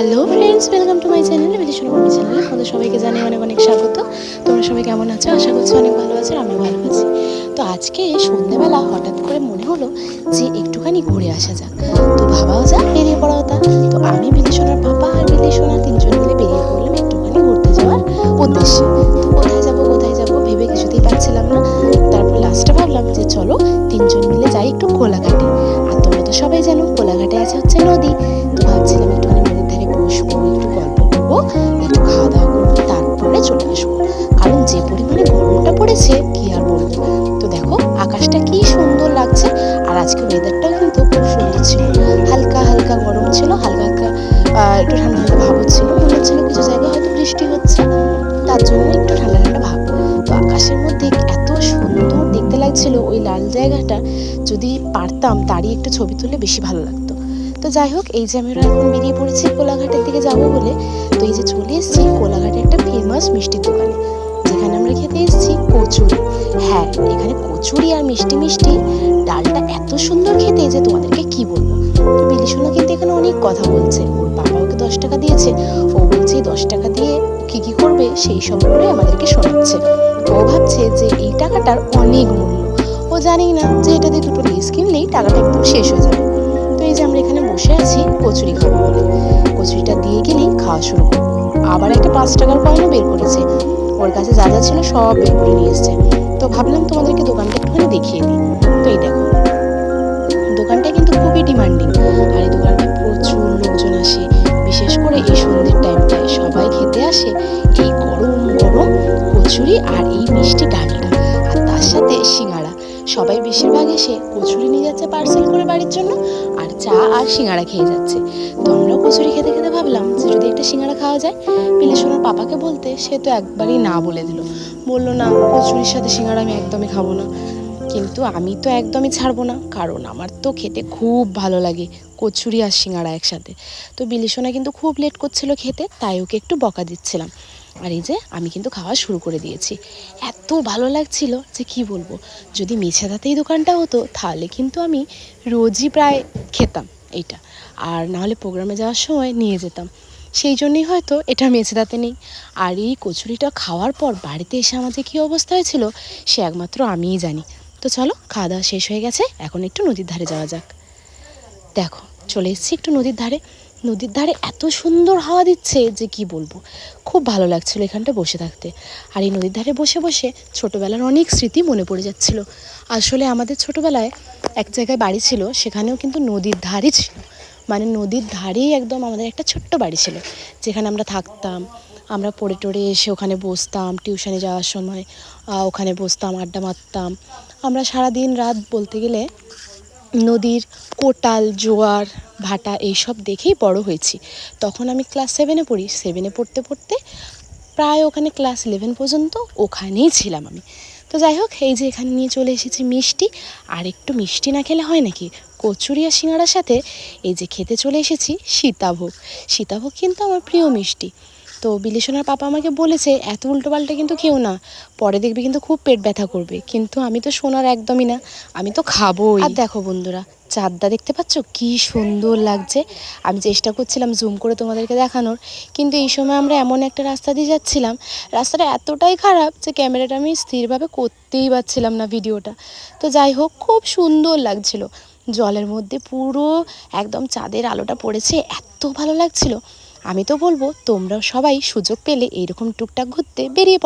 Hello friends welcome to my channel Bidesh mommy channel. আমাদের সবাইকে জানিয়ে অনেক অনেক স্বাগত। তোমরা সবাই কেমন আছো? আশা করছি অনেক ভালো আছো, আমিও ভালো আছি। তো আজকে সন্ধ্যেবেলা হঠাৎ করে মনে হলো যে একটুখানি ঘুরে আসা যাক। তো ভাবাও যাক বেরিয়ে পড়াও তা তো আমি বিদেশনার পাপা আর বিদেশনা তিনজন মিলে বেরিয়ে পড়লাম একটুখানি ঘুরতে যাওয়ার উদ্দেশ্যে। তো কোথায় যাব কোথায় যাব ভেবে কিছুতেই পাচ্ছিলাম না। তারপর লাস্টে ভাবলাম যে চলো তিনজন মিলে যাই একটু কোলাঘাটে। আর তোমরা তো সবাই জানো, কোলাঘাটে আছে হচ্ছে আজকে ওয়েদারটাও কিন্তু খুব সুন্দর ছিল। হালকা হালকা গরম ছিল, হালকা হালকা একটু ঠান্ডা ঠান্ডা ভাব হচ্ছিল মনে হচ্ছিল কিছু জায়গায় হয়তো বৃষ্টি হচ্ছে, তার জন্য একটু ঠান্ডা ঠান্ডা ভাব। তো আকাশের মধ্যে এত সুন্দর দেখতে লাগছিল ওই লাল জায়গাটা, যদি পারতাম তারই একটু ছবি তুললে বেশি ভালো লাগতো। তো যাই হোক, এই যে আমি এখন বেরিয়ে পড়েছি কচুরি আর মিষ্টি মিষ্টি, ডালটা এত সুন্দর খেতে যে তোমাদেরকে কি বলব? তো বিলিশোনা কিন্তু এখানে অনেক কথা বলছে। ওর বাবা ওকে দশ টাকা দিয়েছে। ও বলছে, এই দশ টাকা দিয়ে কি কি করবে? সেই করে আমাদেরকে শোনাচ্ছে। ও ভাবছে যে এই টাকাটার অনেক মূল্য। ও জানি না যে এটা দিয়ে দুটো লেস কিনলেই টাকাটা একদম শেষ হয়ে যাবে। তো এই যে আমরা এখানে বসে আছি কচুরি খাব বলে। কচুরিটা দিয়ে গেলেই খাওয়া শুরু করব। আবার একটা পাঁচ টাকার কয়েনও বের করেছে। ওর কাছে যা যা ছিল সব বের করে নিয়ে এসছে। তো ভাবলাম তোমাদেরকে দোকানটা একটুখানি দেখিয়ে দিই। তো এই দেখো, দোকানটা কিন্তু খুবই ডিমান্ডিং আর এই দোকানটা প্রচুর লোকজন আসে। বিশেষ করে এই সন্ধ্যের টাইমটায় সবাই খেতে আসে। এই গরম গরম কচুরি আর এই মিষ্টি ডালটা সবাই বেশিরভাগ এসে কচুরি নিয়ে যাচ্ছে পার্সেল করে বাড়ির জন্য আর চা আর সিঙ্গাড়া খেয়ে যাচ্ছে। তো আমরাও কচুরি খেতে খেতে ভাবলাম যে যদি একটা সিঙ্গাড়া খাওয়া যায় পিলেশোনার পাপাকে বলতে সে তো একবারই না বলে দিল। বলল, না, কচুরির সাথে সিঙ্গাড়া আমি একদমই খাব না। কিন্তু আমি তো একদমই ছাড়বো না, কারণ আমার তো খেতে খুব ভালো লাগে কচুরি আর সিঙ্গাড়া একসাথে। তো বিলিসোনা কিন্তু খুব লেট করছিল খেতে, তাই ওকে একটু বকা দিচ্ছিলাম। আর এই যে আমি কিন্তু খাওয়া শুরু করে দিয়েছি। এত ভালো লাগছিল যে কি বলব? যদি মেছেদাতেই দোকানটা হতো, তাহলে কিন্তু আমি রোজই প্রায় খেতাম এইটা। আর নাহলে প্রোগ্রামে যাওয়ার সময় নিয়ে যেতাম। সেই জন্যই হয়তো এটা মেছেদাতে নেই। আর এই কচুরিটা খাওয়ার পর বাড়িতে এসে আমার যে কী অবস্থা হয়েছিল, সে একমাত্র আমিই জানি। তো চলো খাওয়া দাওয়া শেষ হয়ে গেছে, এখন একটু নদীর ধারে যাওয়া যাক। দেখো, চলে এসেছি একটু নদীর ধারে। নদীর ধারে এত সুন্দর হাওয়া দিচ্ছে যে কি বলব? খুব ভালো লাগছিল এখানটা বসে থাকতে। আর এই নদীর ধারে বসে বসে ছোটোবেলার অনেক স্মৃতি মনে পড়ে যাচ্ছিল। আসলে আমাদের ছোটোবেলায় এক জায়গায় বাড়ি ছিল, সেখানেও কিন্তু নদীর ধারই ছিল। মানে নদীর ধারেই একদম আমাদের একটা ছোট্ট বাড়ি ছিল, যেখানে আমরা থাকতাম। আমরা পড়ে টড়ে এসে ওখানে বসতাম, টিউশনে যাওয়ার সময় ওখানে বসতাম, আড্ডা মারতাম। আমরা সারাদিন রাত বলতে গেলে নদীর কোটাল, জোয়ার, ভাটা এইসব দেখেই বড় হয়েছি। তখন আমি ক্লাস সেভেনে পড়ি। সেভেনে পড়তে পড়তে প্রায় ওখানে ক্লাস ইলেভেন পর্যন্ত ওখানেই ছিলাম আমি। তো যাই হোক, এই যে এখানে নিয়ে চলে এসেছি মিষ্টি। আর একটু মিষ্টি না খেলে হয় নাকি? কচুরি আর সিঙ্গাড়ার সাথে এই যে খেতে চলে এসেছি সীতাভোগ। সীতাভোগ কিন্তু আমার প্রিয় মিষ্টি। তো বিলিসোনার পাপা আমাকে বলেছে, এত উল্টোপাল্টা কিন্তু খেও না। পরে দেখবি কিন্তু খুব পেট ব্যথা করবে। কিন্তু আমি তো শোনার একদমই না। আমি তো খাবোই। আর দেখো বন্ধুরা, চাঁদটা দেখতে পাচ্ছ? কি সুন্দর লাগছে। আমি চেষ্টা করছিলাম জুম করে তোমাদেরকে দেখানোর। কিন্তু এই সময় আমরা এমন একটা রাস্তা দিয়ে যাচ্ছিলাম। রাস্তাটা এতটাই খারাপ যে ক্যামেরাটা আমি স্থিরভাবে করতেই পারছিলাম না ভিডিওটা। তো যাই হোক, খুব সুন্দর লাগছিল। জলের মধ্যে পুরো একদম চাঁদের আলোটা পড়েছে। এত ভালো লাগছিল। আমি তো বলব তোমরা সবাই সুযোগ পেলে এইরকম টুকটাক ঘুরতে বেরিয়ে।